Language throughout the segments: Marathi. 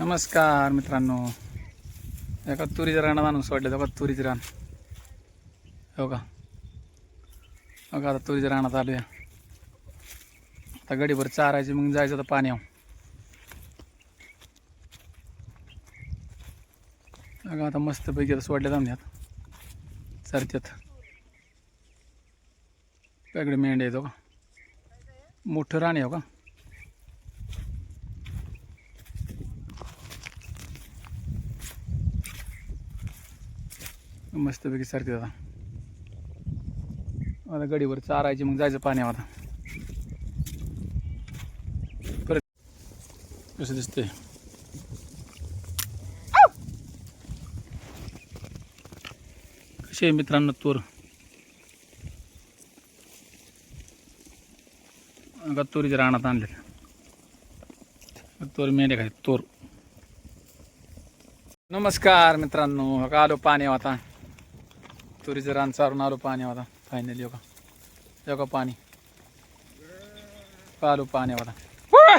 नमस्कार मित्रांनो. एका तुरीच्या रानात आणून सोडले बघा तुरीचं रान. हो का? हो बघा आता तुरीच्या रानात आलो या आता गडीभर चारायची मग जायचं आता पाण्यावर. बघा आता मस्तपैकी आता सोडल्या जाऊन चरत्यात. वेगळे मेंढे येतो हो का? मोठं रान आहे हो का? मस्तपैकी सारखे आता आता गडीवर चारायची मग जायचं पाण्यावर आता परत कसं दिसतंय? कसे आहे मित्रांनो तूर? आता तुरीच्या रानात आणले तोर मेंढ्या खाय तोर. नमस्कार मित्रांनो का आलो पाणी आता. तुरीचं रान चारून आलो पाण्यावर आता. फायनली योगा. योगा पाणी. आलो पाण्यावर आता.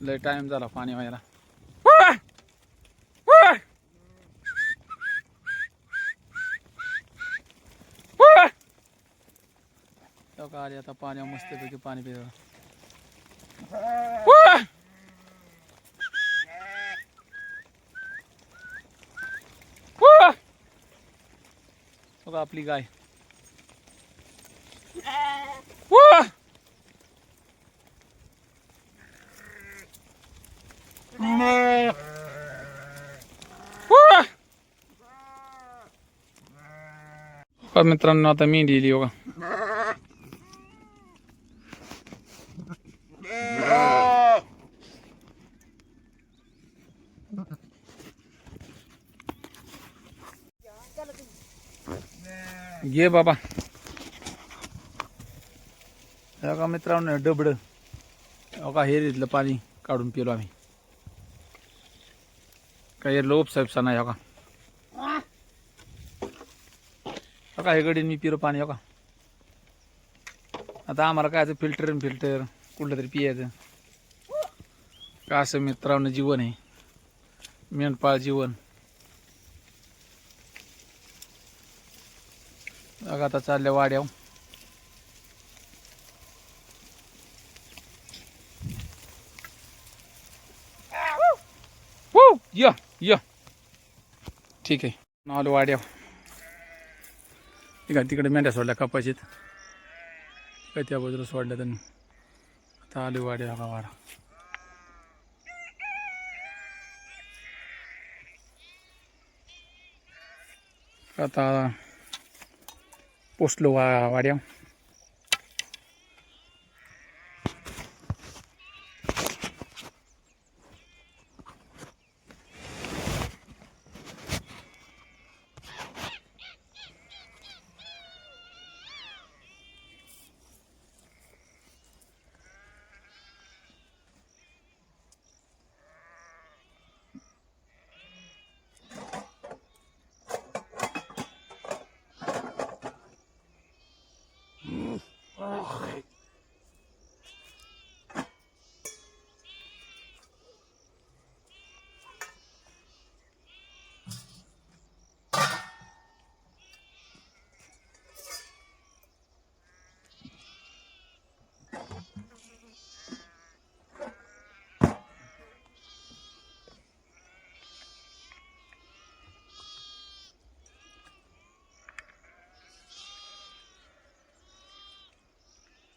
लय टाइम झाला पाणी व्हायला. हो का आता पाण्यावर मस्तपैकी पाणी पितो. बघा आपली गाय बघा मित्रांनो आता मेंढी येली बघा घे बाबा. का मित्रांनो डबड का हे पाणी काढून पिलो आम्ही. काही लोप नाही हो का हो का हे गडीन मी पिलो पाणी हो का आता आम्हाला काय फिल्टर फिल्टर कुठलं तरी पियायचं. का असं मित्रांनो जीवन आहे. मेंढपाळ जीवन. बघा आता चालल्या वाड्याव हो या या. ठीक आहे. आलो वाड्याव ठीक आहे तिकडे मेंढ्या सोडल्या कपाशीत? काय त्या बाजूला सोडल्या त्यांनी? आता आलो वाड्या का वाडा. आता Oslo-área.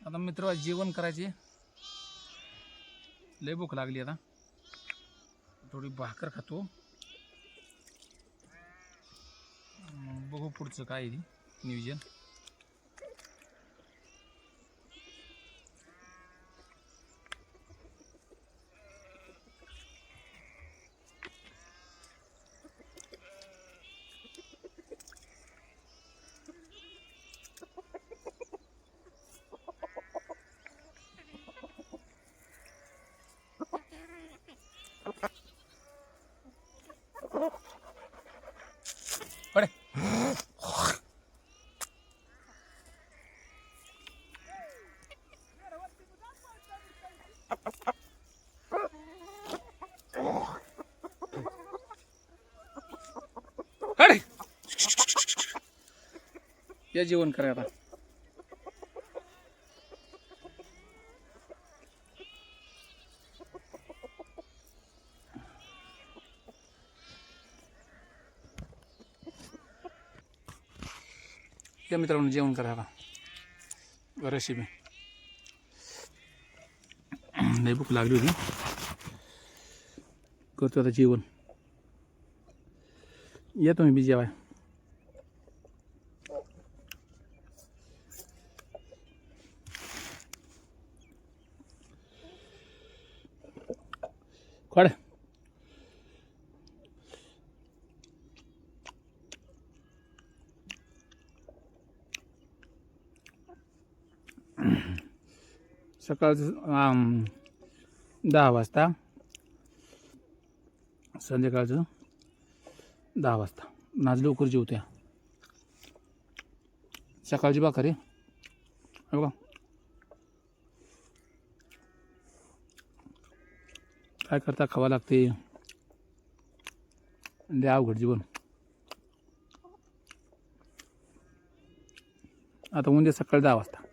आता मित्र जेवण करायचे. लय भूक लागली आता. थोडी भाकर खातो. बघू पुढचं काय आहे नियोजन. या जेवण करा आता. या मित्रांनो जेवण करा आता. रेसिपी. नाही भूक लागली होती. करतो आता जेवण. या तुम्ही बी जेवाय खोड सकाळचं दहा वाजता संध्याकाळचं दहा वाजता नाच आज लवकर जेवत्या सकाळची भाकर आहे बघा काय करता? खावा लागते. लय अवघड जीवन. आता उद्या सकाळी दहा वाजता.